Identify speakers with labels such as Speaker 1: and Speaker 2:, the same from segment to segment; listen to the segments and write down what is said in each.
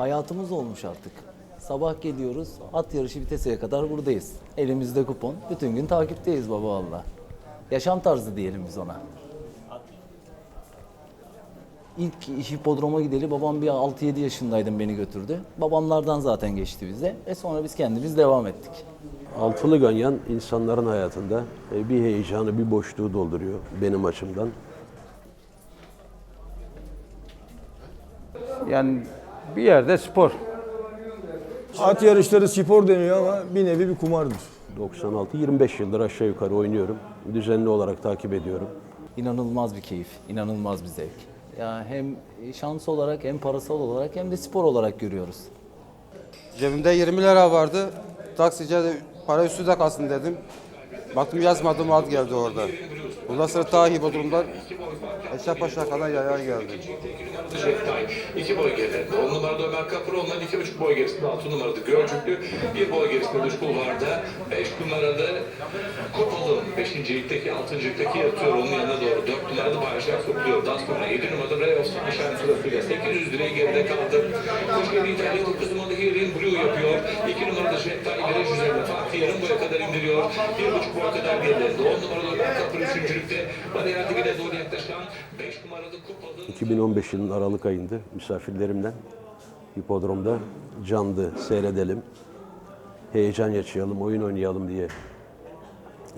Speaker 1: Hayatımız olmuş artık. Sabah geliyoruz, at yarışı viteseye kadar buradayız. Elimizde kupon, bütün gün takipteyiz baba valla. Yaşam tarzı diyelim biz ona. İlk hipodroma gideli babam bir 6-7 yaşındaydım beni götürdü. Babamlardan zaten geçti bize. E sonra biz kendimiz devam ettik.
Speaker 2: Altılı Ganyan insanların hayatında e, bir heyecanı, bir boşluğu dolduruyor benim açımdan.
Speaker 3: Yani bir yerde spor.
Speaker 4: At yarışları spor deniyor ama bir nevi bir kumardır.
Speaker 2: 96-25 yıldır aşağı yukarı oynuyorum. Düzenli olarak takip ediyorum.
Speaker 1: İnanılmaz bir keyif, inanılmaz bir zevk. Ya hem şans olarak hem parasal olarak hem de spor olarak görüyoruz.
Speaker 5: Cebimde 20 lira vardı. Taksice de para üstüde kalsın dedim. Baktım yazmadım ad geldi orada. Bundan sonra ta hipodromdan Eşrefpaşa kadar yaya geldi.
Speaker 6: Şeftay iki boy geride. 10 numarada Ömer Kapır onların iki buçuk boy gerisinde. 6 numarada Gölcüklü bir boy gerisinde dış kulvarda. 5 numarada Kopal'ın 5. ligdeki 6. ligdeki yatıyor onun yanına doğru. 4 numarada Bayraşlar sokuluyor. Daha sonra 7 numarada Reyos'un nişan sırasıyla 800 lirayı geride kaldı. Koşkeli İtalya 9 numarada Healing Blue yapıyor. 2 numarada Şeftay viraj üzerinde farkı yarım boya indiriyor. 1,5 boy kadar geride. 10 numarada Ömer Kapır 3. ligde. Bariyer dibine doğru yaklaşan 5 numarada Kopal'ın
Speaker 2: 2015 yılının Aralık ayında misafirlerimden hipodromda canlı seyredelim, heyecan yaşayalım, oyun oynayalım diye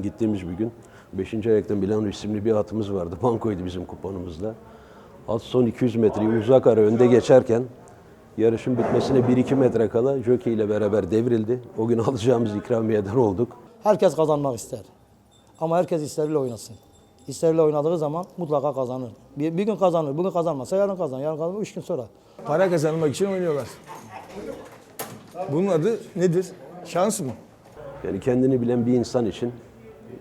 Speaker 2: gittiğimiz bir gün 5. ayakta Milano isimli bir atımız vardı. Bankoydu bizim kuponumuzda. At son 200 metreyi uzak ara önde geçerken yarışın bitmesine 1-2 metre kala jockey ile beraber devrildi. O gün alacağımız ikramiyeden olduk.
Speaker 7: Herkes kazanmak ister. Ama herkes isteriyle oynasın. İsteriyle oynadığı zaman mutlaka kazanır. Bir, bir gün kazanır, bugün kazanmazsa yarın kazanır, yarın kazanır, üç gün sonra.
Speaker 4: Para kazanmak için oynuyorlar. Bunun adı nedir? Şans mı?
Speaker 2: Yani kendini bilen bir insan için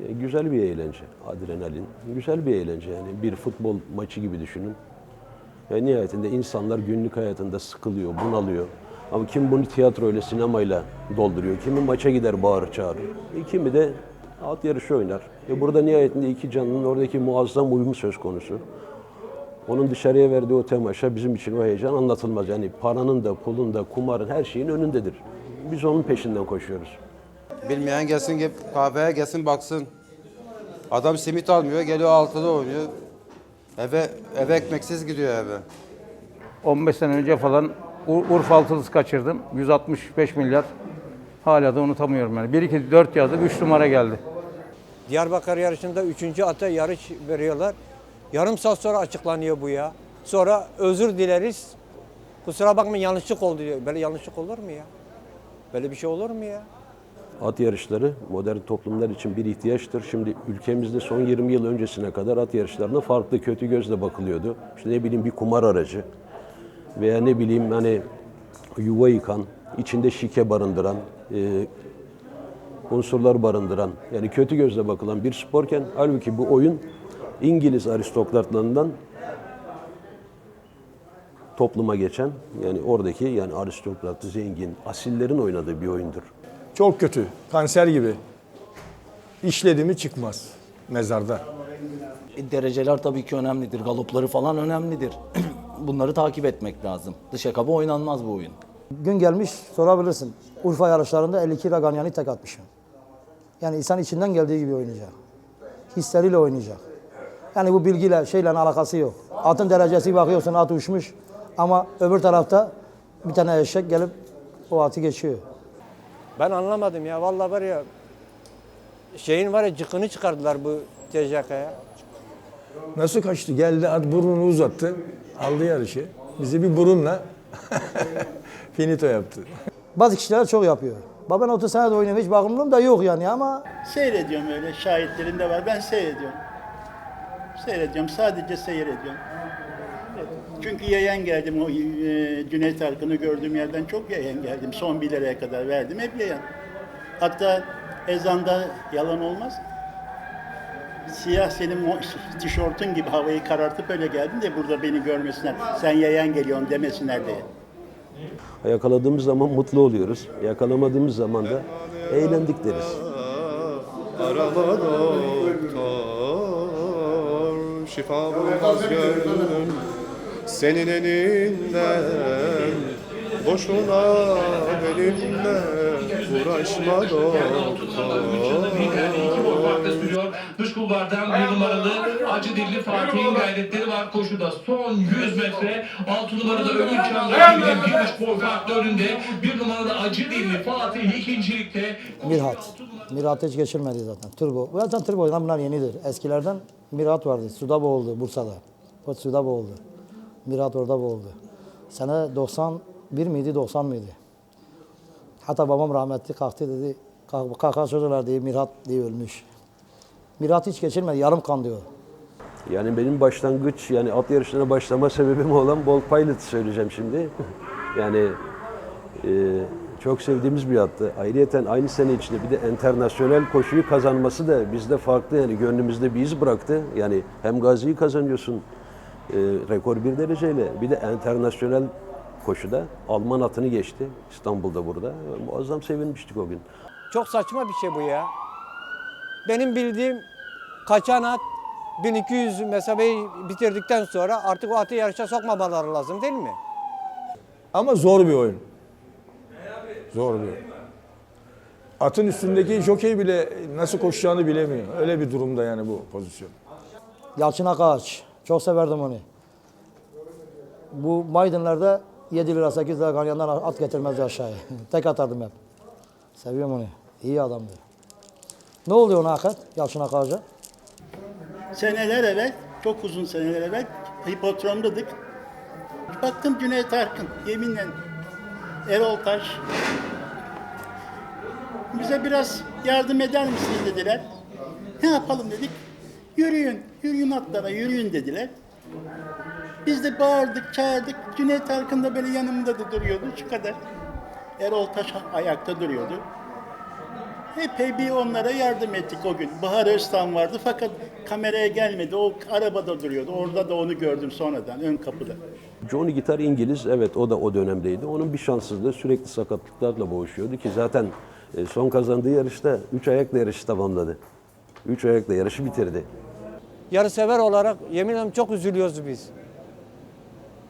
Speaker 2: e, güzel bir eğlence. Adrenalin, güzel bir eğlence yani. Bir futbol maçı gibi düşünün. Yani nihayetinde insanlar günlük hayatında sıkılıyor, bunalıyor. Ama kim bunu tiyatroyla, sinemayla dolduruyor. Kimi maça gider bağırır çağırır. E, kimi de at yarışı oynar. E burada nihayetinde iki canlının oradaki muazzam uyumu söz konusu. Onun dışarıya verdiği o temaşa bizim için o heyecan anlatılmaz. Yani paranın da, pulun da, kumarın her şeyin önündedir. Biz onun peşinden koşuyoruz.
Speaker 5: Bilmeyen gelsin gel- kahveye gelsin baksın. Adam simit almıyor geliyor altıda oynuyor. Eve, eve ekmeksiz gidiyor eve.
Speaker 3: 15 sene önce falan Ur- Urfa altılısı kaçırdım. 165 milyar. Hala da unutamıyorum yani. 1 2 4 yazdık 3 numara geldi.
Speaker 8: Diyarbakır yarışında üçüncü ata yarış veriyorlar. Yarım saat sonra açıklanıyor bu ya. Sonra özür dileriz. Kusura bakmayın yanlışlık oldu diyor. Böyle yanlışlık olur mu ya? Böyle bir şey olur mu ya?
Speaker 2: At yarışları modern toplumlar için bir ihtiyaçtır. Şimdi ülkemizde son 20 yıl öncesine kadar at yarışlarına farklı kötü gözle bakılıyordu. İşte ne bileyim bir kumar aracı veya ne bileyim hani yuva yıkan, içinde şike barındıran, e, unsurlar barındıran yani kötü gözle bakılan bir sporken halbuki bu oyun İngiliz aristokratlarından topluma geçen yani oradaki yani aristokrat, zengin, asillerin oynadığı bir oyundur.
Speaker 4: Çok kötü. Kanser gibi. İşledi mi çıkmaz mezarda.
Speaker 1: E, dereceler tabii ki önemlidir, galopları falan önemlidir. Bunları takip etmek lazım. Dışa kaba oynanmaz bu oyun.
Speaker 7: Gün gelmiş sorabilirsin. Urfa yarışlarında 52 lira Ganyan'ı tek atmışım. Yani insan içinden geldiği gibi oynayacak. Hisleriyle oynayacak. Yani bu bilgiyle, şeyle alakası yok. Atın derecesi bakıyorsun at uçmuş ama öbür tarafta bir tane eşek gelip o atı geçiyor.
Speaker 8: Ben anlamadım ya. Vallahi var ya şeyin var ya cıkını çıkardılar bu TCK'ya.
Speaker 4: Nasıl kaçtı? Geldi at burnunu uzattı. Aldı yarışı. Bizi bir burunla finito yaptı.
Speaker 7: Bazı kişiler çok yapıyor. Baba ben 30 sene de oynuyorum hiç bakımlılığım da yok yani ama
Speaker 9: Seyrediyorum öyle şahitlerin de var. Ben seyrediyorum. Seyrediyorum. Sadece seyrediyorum. Evet. Çünkü yayan geldim o e, Cüneyt Arkın'ı gördüğüm yerden çok yayan geldim. Son bir liraya kadar verdim. Hep yayan. Hatta ezanda yalan olmaz. Siyah senin o tişörtün gibi havayı karartıp öyle geldim de burada beni görmesinler. Sen yayan geliyorsun demesinler diye.
Speaker 2: Yakaladığımız zaman mutlu oluyoruz. Yakalamadığımız zaman da eğlendik deriz.
Speaker 10: Arama doktor Şifa bulmaz gönlüm Senin elinden Boşuna benimle uğraşma doktor
Speaker 6: kulvardan bir numaralı Acı Dilli Fatih'in gayretleri var koşuda. Son 100 metre 6 numarada Ömür rakibinin bir üç boy farklı önünde. Bir numarada Acı Dilli Fatih ikincilikte.
Speaker 7: Mirhat. Mirhat hiç geçirmedi zaten. Turbo. Bu Zaten turbodan bunlar yenidir. Eskilerden Mirhat vardı. Suda boğuldu Bursa'da. O suda boğuldu. Mirhat orada boğuldu. Sene 91 miydi 90 mıydı? Hatta babam rahmetli kalktı dedi. Kalk, kalk çocuklar diye Mirhat diye ölmüş. Mirhat hiç geçirmedi. Yarım kan diyor.
Speaker 2: Yani benim başlangıç yani at yarışlarına başlama sebebim olan Bolt Pilot söyleyeceğim şimdi. yani e, çok sevdiğimiz bir attı. Ayrıyeten aynı sene içinde bir de internasyonel koşuyu kazanması da bizde farklı yani gönlümüzde bir iz bıraktı. Yani hem gaziyi kazanıyorsun e, rekor bir dereceyle bir de internasyonel koşuda Alman atını geçti İstanbul'da burada. Muazzam sevinmiştik o gün.
Speaker 8: Çok saçma bir şey bu ya. Benim bildiğim kaçan at 1200 mesafeyi bitirdikten sonra artık o atı yarışa sokmamaları lazım değil mi?
Speaker 4: Ama zor bir oyun. Zor bir oyun. Atın üstündeki jokey bile nasıl koşacağını bilemiyor. Öyle bir durumda yani bu pozisyon.
Speaker 7: Yalçın Akaç. Çok severdim onu. Bu Maydınlar'da 7 lira 8 lira ganyandan at getirmezdi aşağıya. Tek atardım hep. Seviyorum onu. İyi adamdı. Ne oluyor ona Hakat? Yalçın Akaç'a?
Speaker 9: Seneler evvel, çok uzun seneler evvel hipodromdadık. Baktım Cüneyt Arkın, yeminle Erol Taş. Bize biraz yardım eder misiniz dediler. Ne yapalım dedik. Yürüyün, yürüyün atlara, yürüyün dediler. Biz de bağırdık, çağırdık. Cüneyt Arkın da böyle yanımda da duruyordu, şu kadar. Erol Taş ayakta duruyordu. Epey bir onlara yardım ettik o gün. Bahar Öztan vardı fakat kameraya gelmedi. O arabada duruyordu. Orada da onu gördüm sonradan ön kapıda.
Speaker 2: Johnny Gitar İngiliz, evet o da o dönemdeydi. Onun bir şanssızlığı sürekli sakatlıklarla boğuşuyordu ki zaten e, son kazandığı yarışta 3 ayakla yarışı tamamladı. 3 ayakla yarışı bitirdi.
Speaker 8: Yarısever olarak yemin ederim çok üzülüyoruz biz.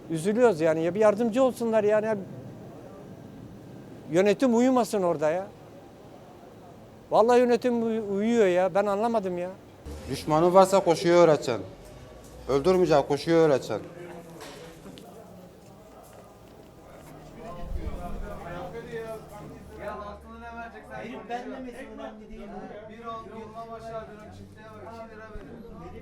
Speaker 8: Üzülüyoruz yani ya bir yardımcı olsunlar yani. Yönetim uyumasın orada ya. Vallahi yönetim uy- uyuyor ya. Ben anlamadım ya.
Speaker 5: Düşmanın varsa koşuyu öğreteceksin. Öldürmeyeceksin, koşuyu öğreteceksin.
Speaker 11: Herif